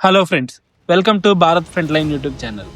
Hello friends welcome to Bharat front line YouTube channel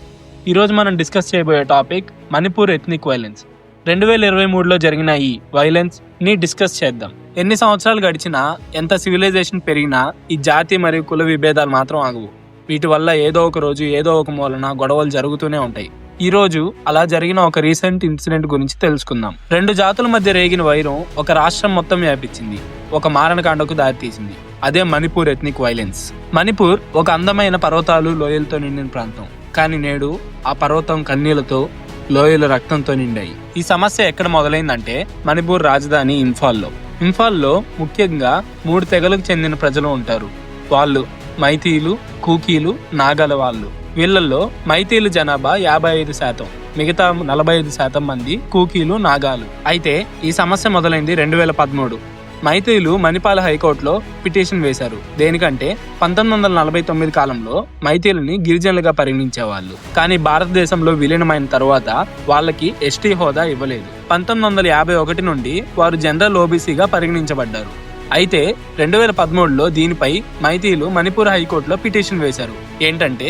ఈరోజు మనం discuss చేయబోయే topic Manipur ethnic violence రెండు వేల ఇరవై మూడులో జరిగిన ఈ వైలెన్స్ని డిస్కస్ చేద్దాం. ఎన్ని సంవత్సరాలు గడిచినా ఎంత సివిలైజేషన్ పెరిగినా ఈ జాతి మరియు కుల విభేదాలు మాత్రం ఆగవు. వీటి వల్ల ఏదో ఒక రోజు ఏదో ఒక మూలన గొడవలు జరుగుతూనే ఉంటాయి. ఈ రోజు అలా జరిగిన ఒక రీసెంట్ ఇన్సిడెంట్ గురించి తెలుసుకుందాం. రెండు జాతుల మధ్య రేగిన వైరం ఒక రాష్ట్రం మొత్తం వ్యాపించింది. ఒక మారణకాండకు దారితీసింది. అదే మణిపూర్ ఎథ్నిక్ వైలెన్స్. మణిపూర్ ఒక అందమైన పర్వతాలు లోయలతో నిండిన ప్రాంతం. కానీ నేడు ఆ పర్వతం కన్నీళ్ళతో లోయలు రక్తంతో నిండాయి. ఈ సమస్య ఎక్కడ మొదలైందంటే మణిపూర్ రాజధాని ఇంఫాల్లో. ఇంఫాల్లో ముఖ్యంగా మూడు తెగలకు చెందిన ప్రజలు ఉంటారు. వాళ్ళు మైతీలు కూకీలు నాగల వాళ్ళు. వీళ్ళల్లో మైతీలు జనాభా యాభై ఐదు శాతం మిగతా నలభై ఐదు శాతం మంది కూకీలు నాగాలు. అయితే ఈ సమస్య మొదలైంది రెండు వేల పదమూడు. మైతీలు మణిపాల హైకోర్టులో పిటిషన్ వేశారు. దేనికంటే పంతొమ్మిది వందల నలభై తొమ్మిది కాలంలో మైతీలని గిరిజనులుగా పరిగణించేవాళ్ళు. కానీ భారతదేశంలో విలీనమైన తర్వాత వాళ్ళకి ఎస్టీ హోదా ఇవ్వలేదు. పంతొమ్మిది వందల యాభై ఒకటి నుండి వారు జనరల్ ఓబీసీగా పరిగణించబడ్డారు. అయితే రెండు వేల పదమూడులో దీనిపై మైతీలు మణిపూర్ హైకోర్టులో పిటిషన్ వేశారు. ఏంటంటే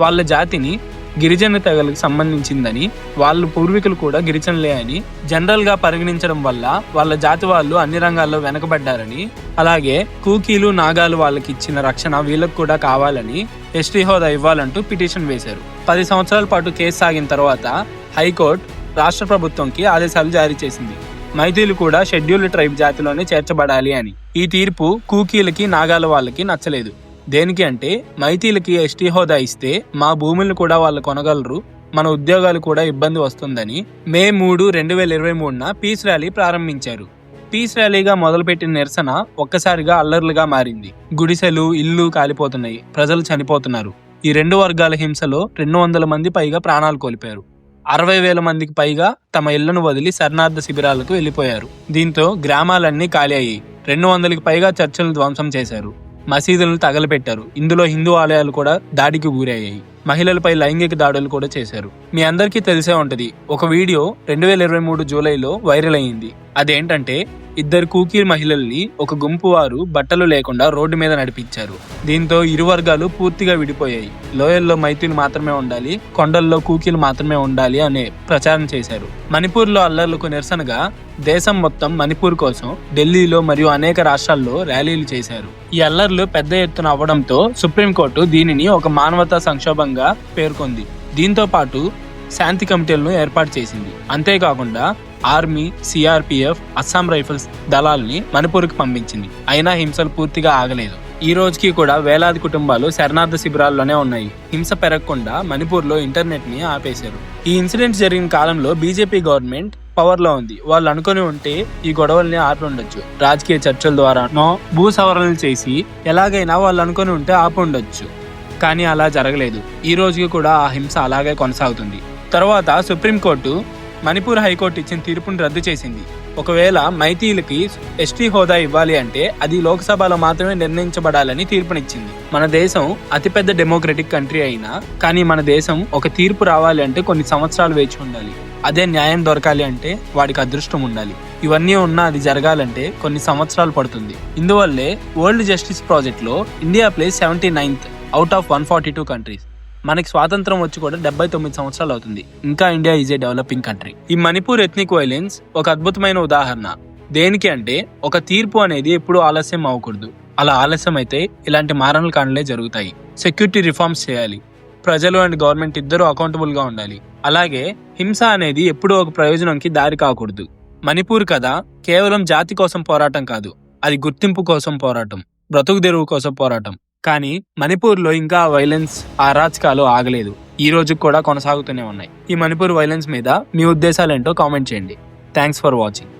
వాళ్ళ జాతిని గిరిజన తెగలకు సంబంధించిందని వాళ్ళ పూర్వీకులు కూడా గిరిజనులే అని జనరల్గా పరిగణించడం వల్ల వాళ్ళ జాతి వాళ్ళు అన్ని రంగాల్లో వెనకబడ్డారని అలాగే కూకీలు నాగాలు వాళ్ళకి ఇచ్చిన రక్షణ వీళ్ళకు కూడా కావాలని ఎస్టీ హోదా ఇవ్వాలంటూ పిటిషన్ వేశారు. పది సంవత్సరాల పాటు కేసు సాగిన తర్వాత హైకోర్టు రాష్ట్ర ప్రభుత్వంకి ఆదేశాలు జారీ చేసింది. మైతీలు కూడా షెడ్యూల్డ్ ట్రైబ్ జాతిలోనే చేర్చబడాలి అని. ఈ తీర్పు కూకీలకి నాగాల వాళ్ళకి నచ్చలేదు. దేనికి అంటే మైతీలకి ఎస్టీ హోదా ఇస్తే మా భూములను కూడా వాళ్ళు కొనగలరు మన ఉద్యోగాలు కూడా ఇబ్బంది వస్తుందని మే మూడు రెండు వేల ఇరవై మూడున పీస్ ర్యాలీ ప్రారంభించారు. పీస్ ర్యాలీగా మొదలుపెట్టిన నిరసన ఒక్కసారిగా అల్లర్లుగా మారింది. గుడిసెలు ఇల్లు కాలిపోతున్నాయి ప్రజలు చనిపోతున్నారు. ఈ రెండు వర్గాల హింసలో రెండు వందల మంది పైగా ప్రాణాలు కోల్పోయారు. అరవై వేల మందికి పైగా తమ ఇళ్ళను వదిలి శరణార్థ శిబిరాలకు వెళ్ళిపోయారు దీంతో గ్రామాలన్నీ ఖాళీ అయ్యాయి. రెండు వందలకి పైగా చర్చలు ధ్వంసం చేశారు. మసీదులను తగలపెట్టారు ఇందులో హిందూ ఆలయాలు కూడా దాడికి గురయ్యాయి. మహిళలపై లైంగిక దాడులు కూడా చేశారు. మీ అందరికీ తెలిసే ఉంటది ఒక వీడియో రెండు వేల ఇరవై మూడు జూలైలో వైరల్ అయ్యింది. అదేంటంటే ఇద్దరు కూకీర్ మహిళల్ని ఒక గుంపు వారు బట్టలు లేకుండా రోడ్డు మీద నడిపించారు. దీంతో ఇరు వర్గాలు పూర్తిగా విడిపోయాయి. లోయల్లో మైతులు మాత్రమే ఉండాలి కొండల్లో కూకీలు మాత్రమే ఉండాలి అనే ప్రచారం చేశారు. మణిపూర్లో అల్లర్లకు నిరసనగా దేశం మొత్తం మణిపూర్ కోసం ఢిల్లీలో మరియు అనేక రాష్ట్రాల్లో ర్యాలీలు చేశారు. ఈ అల్లర్లు పెద్ద ఎత్తున అవ్వడంతో సుప్రీంకోర్టు దీనిని ఒక మానవతా సంక్షోభంగా పేర్కొంది. దీంతో పాటు శాంతి కమిటీలను ఏర్పాటు చేసింది. అంతేకాకుండా ఆర్మీ సిఆర్పిఎఫ్ అస్సాం రైఫిల్స్ దళాలని మణిపూర్కి పంపించింది. అయినా హింసలు పూర్తిగా ఆగలేదు. ఈ రోజుకి కూడా వేలాది కుటుంబాలు శరణార్థ శిబిరాల్లోనే ఉన్నాయి. హింస పెరగకుండా మణిపూర్లో ఇంటర్నెట్ని ఇంటర్నెట్ని ఆపేశారు. ఈ ఇన్సిడెంట్ జరిగిన కాలంలో బీజేపీ గవర్నమెంట్ పవర్లో ఉంది. వాళ్ళు అనుకుని ఉంటే ఈ గొడవల్ని ఆపి ఉండొచ్చు. రాజకీయ చర్చల ద్వారానో భూ సవరణలు చేసి ఎలాగైనా వాళ్ళు అనుకుని ఉంటే ఆపి ఉండొచ్చు. కానీ అలా జరగలేదు. ఈ రోజుకి కూడా ఆ హింస అలాగే కొనసాగుతుంది. తర్వాత సుప్రీంకోర్టు మణిపూర్ హైకోర్టు ఇచ్చిన తీర్పును రద్దు చేసింది. ఒకవేళ మైతీలకి ఎస్టీ హోదా ఇవ్వాలి అంటే అది లోక్సభలో మాత్రమే నిర్ణయించబడాలని తీర్పునిచ్చింది. మన దేశం అతిపెద్ద డెమోక్రటిక్ కంట్రీ అయినా కానీ మన దేశం ఒక తీర్పు రావాలి అంటే కొన్ని సంవత్సరాలు వేచి ఉండాలి. అదే న్యాయం దొరకాలి అంటే వాడికి అదృష్టం ఉండాలి. ఇవన్నీ ఉన్నా అది జరగాలంటే కొన్ని సంవత్సరాలు పడుతుంది. ఇందువల్లే వరల్డ్ జస్టిస్ ప్రాజెక్ట్లో India place seventy ninth out of one forty two countries. మనకి స్వాతంత్రం వచ్చి కూడా డెబ్బై తొమ్మిది సంవత్సరాలు అవుతుంది. ఇంకా India is a developing country ఈ మణిపూర్ ఎథ్నిక్ వైలెన్స్ ఒక అద్భుతమైన ఉదాహరణ. దేనికి అంటే ఒక తీర్పు అనేది ఎప్పుడూ ఆలస్యం అవ్వకూడదు. అలా ఆలస్యం అయితే ఇలాంటి మారణల కాండలే జరుగుతాయి. సెక్యూరిటీ రిఫార్మ్స్ చేయాలి. ప్రజలు అండ్ గవర్నమెంట్ ఇద్దరు అకౌంటబుల్గా ఉండాలి. అలాగే హింస అనేది ఎప్పుడూ ఒక ప్రయోజనంకి దారి కాకూడదు. మణిపూర్ కథ కేవలం జాతి కోసం పోరాటం కాదు. అది గుర్తింపు కోసం పోరాటం. బ్రతుకు తెరువు కోసం పోరాటం. కానీ మణిపూర్లో ఇంకా వైలెన్స్ అరాచకాలు ఆగలేదు. ఈ రోజు కూడా కొనసాగుతూనే ఉన్నాయి. ఈ మణిపూర్ వైలెన్స్ మీద మీ ఉద్దేశాలేంటో కామెంట్ చేయండి. Thanks for watching.